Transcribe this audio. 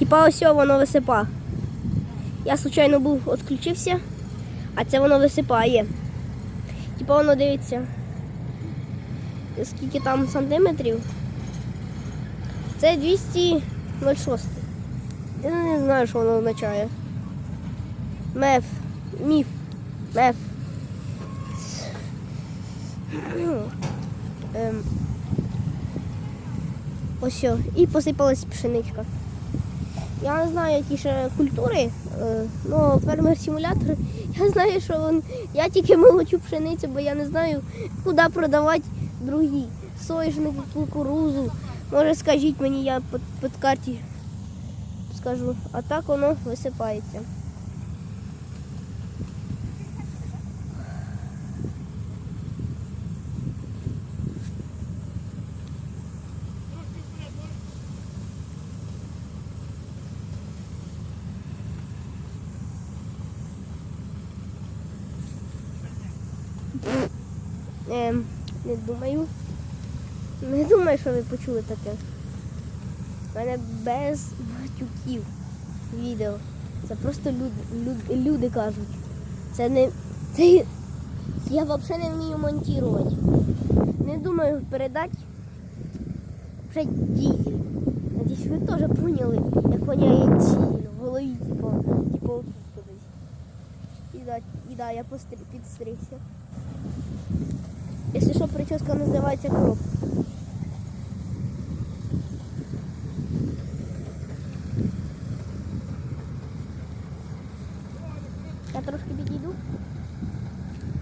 Типа ось воно висипа. Я случайно був відключився, а це воно висипає. Типа воно дивиться. Скільки там сантиметрів? Це 206. Я не знаю, що воно означає. Меф. Міф. Меф. Ем. Ось. І посипалась пшеничка. Я не знаю, які ще культури, е, ну, фермер-симулятор. Я знаю, що він, я тільки молочу пшеницю, бо я не знаю, куди продавати другі. Соняшник, кукурузу. Може, скажіть мені, я по, під карті скажу. А так воно висипається. Ем, не думаю. Не думаю, що ви почули таке. У мене без матюків відео. Це просто люди, люди, люди кажуть. Це не. Це, я взагалі не вмію монтувати. Не думаю передати вже дізель. Надіюсь, ви теж поняли, як воняє дізель в голові, типу, типу. И да, і да я підстригся. Якщо що, прическа называется кроп. Я трошки підійду.